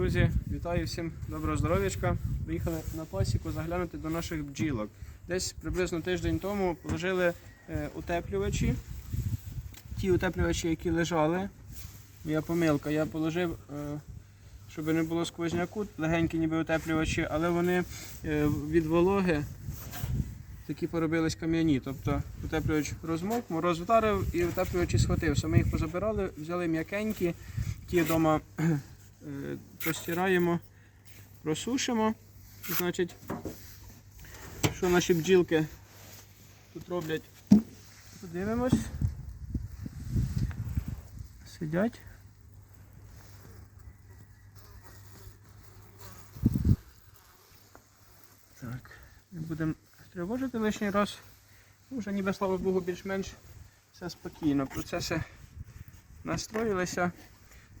Друзі, вітаю всім доброго здоров'ячка. Приїхали на пасіку заглянути до наших бджілок. Десь приблизно тиждень тому положили е, утеплювачі. Ті утеплювачі, які лежали. Моя помилка, я положив, е, щоб не було сквозняку, легенькі ніби утеплювачі, але вони е, від вологи такі поробились кам'яні. Тобто утеплювач розмок, мороз вдарив і утеплювачі схватився. Ми їх позабирали, взяли м'якенькі, ті вдома простираємо, просушимо. Значить, що наші бджілки тут роблять? Подивимось. Сидять. Так, не будемо тривожити лишній раз. Ну, Вже ніби, слава Богу, більш-менш все спокійно. Процеси настроїлися.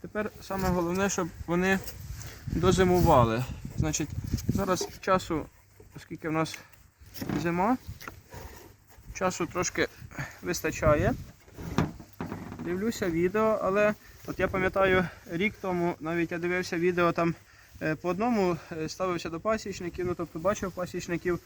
Тепер саме головне, щоб вони дозимували. Значить, зараз часу, оскільки в нас зима, часу трошки вистачає. Дивлюся відео, але от я пам'ятаю рік тому навіть я дивився відео там е, по одному е, ставився до пасічників, ну тобто бачив пасічників.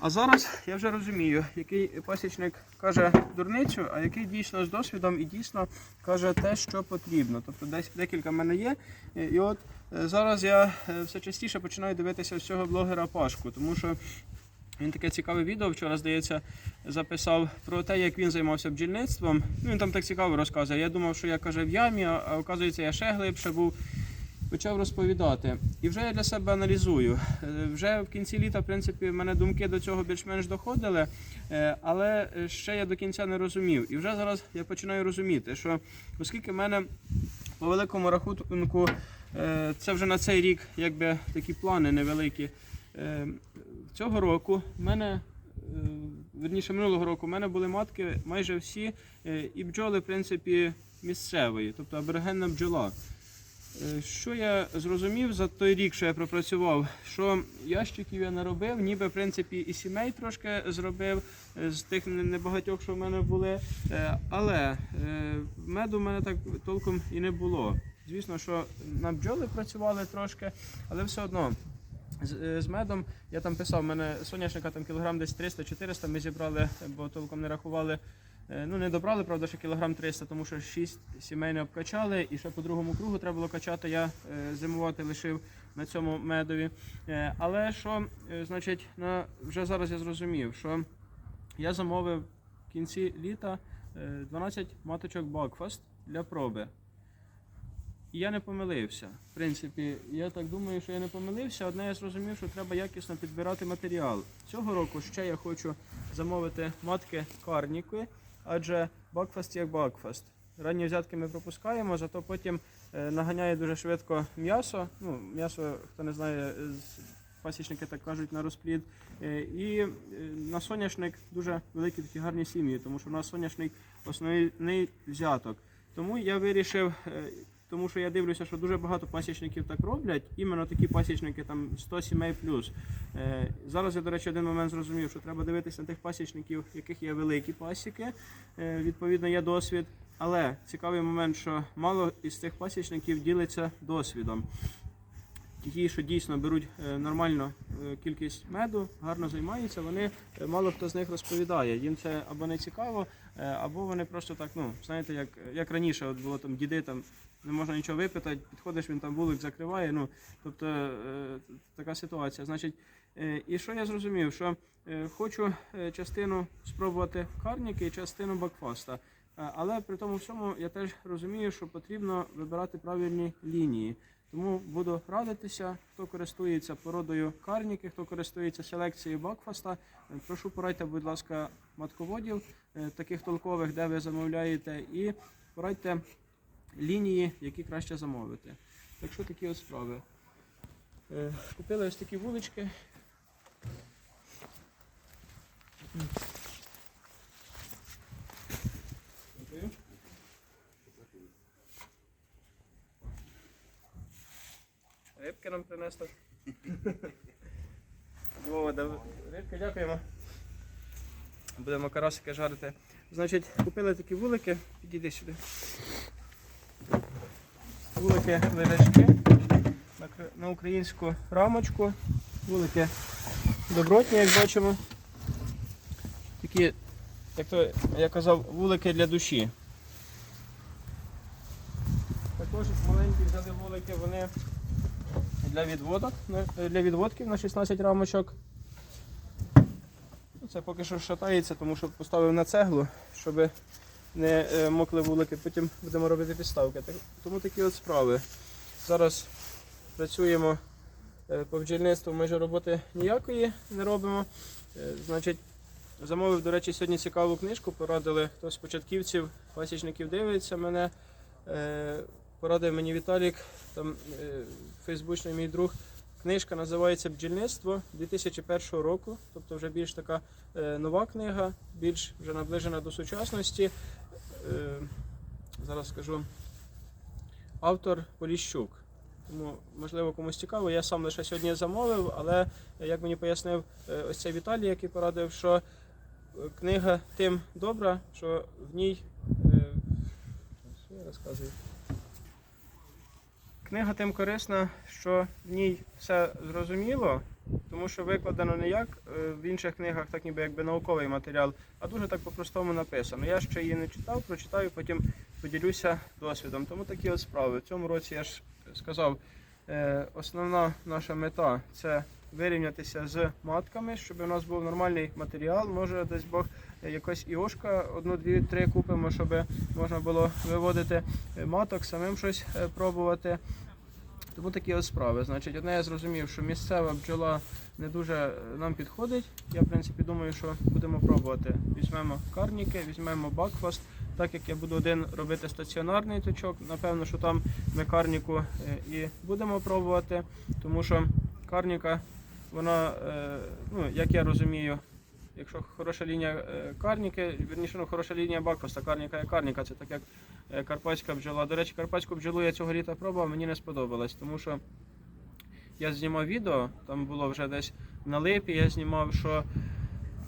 А зараз я вже розумію, який пасічник каже дурницю, а який дійсно з досвідом і дійсно каже те, що потрібно. Тобто десь декілька в мене є. І от е, зараз я е, все частіше починаю дивитися з цього блогера Пашку, тому що він таке цікаве відео вчора, здається, записав про те, як він займався бджільництвом. Ну, він там так цікаво розказує. Я думав, що я каже в ямі, а оказується, я ще глибше був. Почав розповідати. І вже я для себе аналізую. Е, Вже в кінці літа, в принципі, в мене думки до цього більш-менш доходили, е, але ще я до кінця не розумів. І вже зараз я починаю розуміти, що оскільки в мене по великому рахунку е, це вже на цей рік якби такі плани невеликі. Цього року в мене, верніше минулого року, в мене були матки майже всі і бджоли, в принципі, місцевої, тобто аборигенна бджола. Е, Що я зрозумів за той рік, що я пропрацював, що ящиків я наробив, ніби в принципі і сімей трошки зробив е, з тих небагатьох, що в мене були. Е, Але меду в мене так толком і не було. Звісно, що на бджоли працювали трошки, але все одно. З, з медом я там писав, в мене соняшника там кілограм десь 300-400 ми зібрали, бо толком не рахували. Е, Ну, не добрали, правда, ще кілограм 300, тому що 6 сімей не обкачали, і ще по другому кругу треба було качати. Я е, зимувати лишив на цьому медові. Е, Але що, значить, на, вже зараз я зрозумів, що я замовив в кінці літа е, 12 маточок Бакфаст для проби. І я не помилився. В принципі, я так думаю, що я не помилився. Одне я зрозумів, що треба якісно підбирати матеріал. Цього року ще я хочу замовити матки карніки, адже бакфаст як бакфаст. Ранні взятки ми пропускаємо, зато потім е, наганяє дуже швидко м'ясо. Ну, м'ясо, хто не знає, пасічники так кажуть на розплід. Е, І е, на соняшник дуже великі такі гарні сім'ї, тому що у нас соняшник основний взяток. Тому я вирішив, тому що я дивлюся, що дуже багато пасічників так роблять, іменно такі пасічники там 100 сімей плюс. Е, Зараз я, до речі, один момент зрозумів, що треба дивитися на тих пасічників, в яких є великі пасіки, е, відповідно, є досвід. Але цікавий момент, що мало із цих пасічників ділиться досвідом. Ті, що дійсно беруть е, нормально е, кількість меду, гарно займаються, вони е, мало хто з них розповідає. Їм це або не цікаво, або вони просто так, ну знаєте, як, як раніше, от було там діди там. Не можна нічого випитати, підходиш, він там вулик закриває. Ну, тобто е, така ситуація. Значить, е, і що я зрозумів? Що е, хочу е, частину спробувати карніки, і частину бакфаста. Е, Але при тому всьому я теж розумію, що потрібно вибирати правильні лінії. Тому буду радитися, хто користується породою карніки, хто користується селекцією бакфаста. Е, Прошу порадьте, будь ласка, матководів таких толкових, де ви замовляєте, і порадьте лінії, які краще замовити. Так що такі от справи. Е, Купили ось такі вулички. Рибки нам принесли. Рибки, дякуємо. Будемо карасики жарити. Значить, купили такі вулики, підійди сюди. Вулики лежачки. на українську рамочку. Вулики добротні, як бачимо. Такі, як то я казав, вулики для душі. Також маленькі взяли вулики, вони для відводок, для відводків на 16 рамочок. Ну, Це поки що шатається, тому що поставив на цеглу, щоб не е, мокли вулики. Потім будемо робити підставки. Тому такі от справи. Зараз працюємо е, по бджільництву, майже роботи ніякої не робимо. Е, Значить, замовив, до речі, сьогодні цікаву книжку. Порадили хтось з початківців, пасічників дивиться мене. Порадив мені Віталік, там фейсбучний мій друг. Книжка називається Бджільництво 2001 року, тобто вже більш така нова книга, більш вже наближена до сучасності. Е, зараз скажу. Автор Поліщук. Тому, можливо, комусь цікаво. Я сам лише сьогодні замовив, але як мені пояснив е, ось цей Віталій, який порадив, що е, книга тим добра, що в ній. Що я розказую? Книга тим корисна, що в ній все зрозуміло, тому що викладено не як е, в інших книгах, так ніби якби науковий матеріал, а дуже так по-простому написано. Я ще її не читав, прочитаю, потім поділюся досвідом. Тому такі от справи. В цьому році я ж сказав, е, основна наша мета це вирівнятися з матками, щоб у нас був нормальний матеріал. Може, десь Бог е, якась іошка, одну, дві, три купимо, щоб можна було виводити маток, самим щось пробувати. Тому такі ось справи. Значить, одне я зрозумів, що місцева бджола не дуже е, нам підходить. Я, в принципі, думаю, що будемо пробувати. Візьмемо карніки, візьмемо бакфаст. Так як я буду один робити стаціонарний точок, напевно, що там ми карніку е, і будемо пробувати, тому що карніка, вона, е, ну, як я розумію, якщо хороша лінія карніки, вірніше, ну, хороша лінія бакфаста, карніка є карніка, це так як карпатська бджола. До речі, карпатську бджолу я цього літа пробував, мені не сподобалось, тому що я знімав відео, там було вже десь на липі, я знімав, що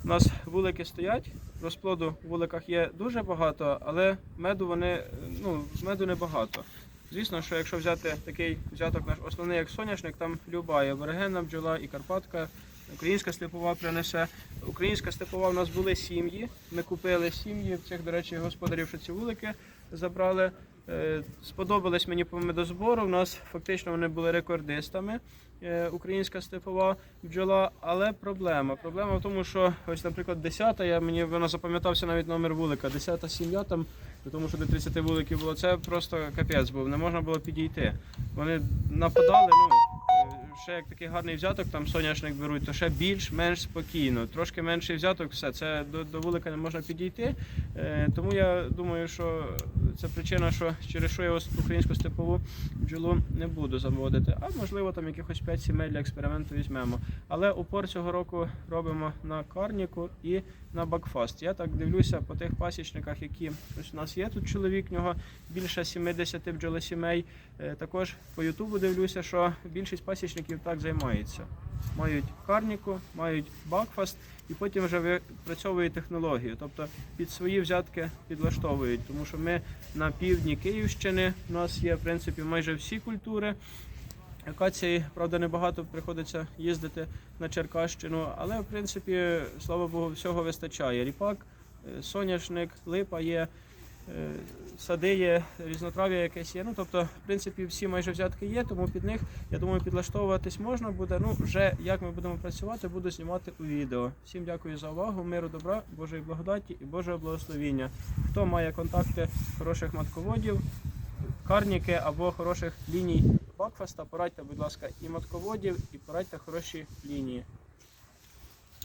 у нас вулики стоять, розплоду в вуликах є дуже багато, але меду вони, е, ну, меду небагато. Звісно, що якщо взяти такий взяток наш основний як соняшник, там люба і аборигенна бджола, і Карпатка, українська степова принесе. Українська степова в нас були сім'ї. Ми купили сім'ї цих, до речі, господарів, що ці вулики забрали. Е, Сподобались мені по медозбору. У нас фактично вони були рекордистами. е, Українська степова бджола, але проблема. Проблема в тому, що ось, наприклад, 10-та, я мені вона запам'ятався навіть номер вулика. 10-та сім'я там, тому що до 30 вуликів було. Це просто капець був, не можна було підійти. Вони нападали. Ну е, ще як такий гарний взяток, там соняшник беруть, то ще більш-менш спокійно. Трошки менший взяток, все це до, до вулика не можна підійти. Тому я думаю, що це причина, що через що я українську степову бджолу не буду заводити. А можливо там якихось 5 сімей для експерименту візьмемо. Але упор цього року робимо на карніку і на бакфаст. Я так дивлюся по тих пасічниках, які ось у нас є тут чоловік, в нього більше 70 бджолосімей. Е, Також по Ютубу дивлюся, що більшість пасічників так займаються. Мають карніку, мають бакфаст і потім вже випрацьовують технологію. Тобто під свої взятки підлаштовують, тому що ми на півдні Київщини у нас є в принципі майже всі культури. Акації, правда, небагато приходиться їздити на Черкащину, але в принципі, слава Богу, всього вистачає. Ріпак, е, соняшник, липа є, сади є, різнотрав'я якесь є. Ну, тобто, в принципі, всі майже взятки є, тому під них, я думаю, підлаштовуватись можна буде. Ну, вже як ми будемо працювати, буду знімати у відео. Всім дякую за увагу, миру, добра, Божої благодаті і Божого благословіння. Хто має контакти хороших матководів, карніки або хороших ліній Бакфаста, порадьте, будь ласка, і матководів, і порадьте хороші лінії.